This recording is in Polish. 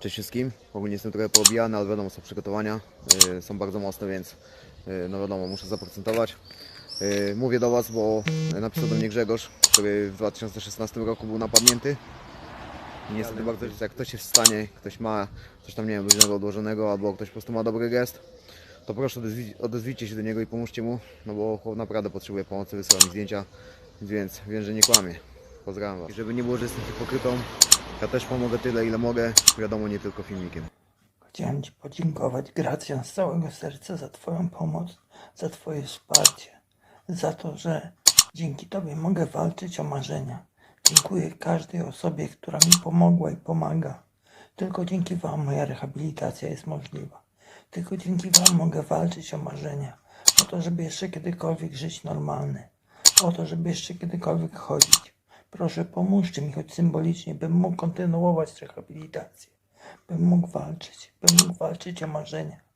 Cześć wszystkim. Ogólnie jestem trochę poobijany, ale wiadomo, są przygotowania. y, Są bardzo mocne, więc y, no wiadomo, muszę zaprocentować. Y, Mówię do Was, bo napisał do mnie Grzegorz, który w 2016 roku był napadnięty. I niestety bardzo, jak ktoś jest w stanie, ktoś ma coś tam, nie wiem, luźnego odłożonego, albo ktoś po prostu ma dobry gest, to proszę odezwij, odezwijcie się do niego i pomóżcie mu, no bo chłop naprawdę potrzebuje pomocy, wysyła mi zdjęcia, więc wiem, że nie kłamie. Pozdrawiam Was. I żeby nie było, że jestem hipokrytą, ja też pomogę tyle, ile mogę, wiadomo, nie tylko filmikiem. Chciałem Ci podziękować, Gracjan, z całego serca za Twoją pomoc, za Twoje wsparcie, za to, że dzięki Tobie mogę walczyć o marzenia. Dziękuję każdej osobie, która mi pomogła i pomaga. Tylko dzięki Wam moja rehabilitacja jest możliwa. Tylko dzięki Wam mogę walczyć o marzenia. O to, żeby jeszcze kiedykolwiek żyć normalny. O to, żeby jeszcze kiedykolwiek chodzić. Proszę, pomóżcie mi choć symbolicznie, bym mógł kontynuować rehabilitację bym mógł walczyć, bym mógł walczyć o marzenia.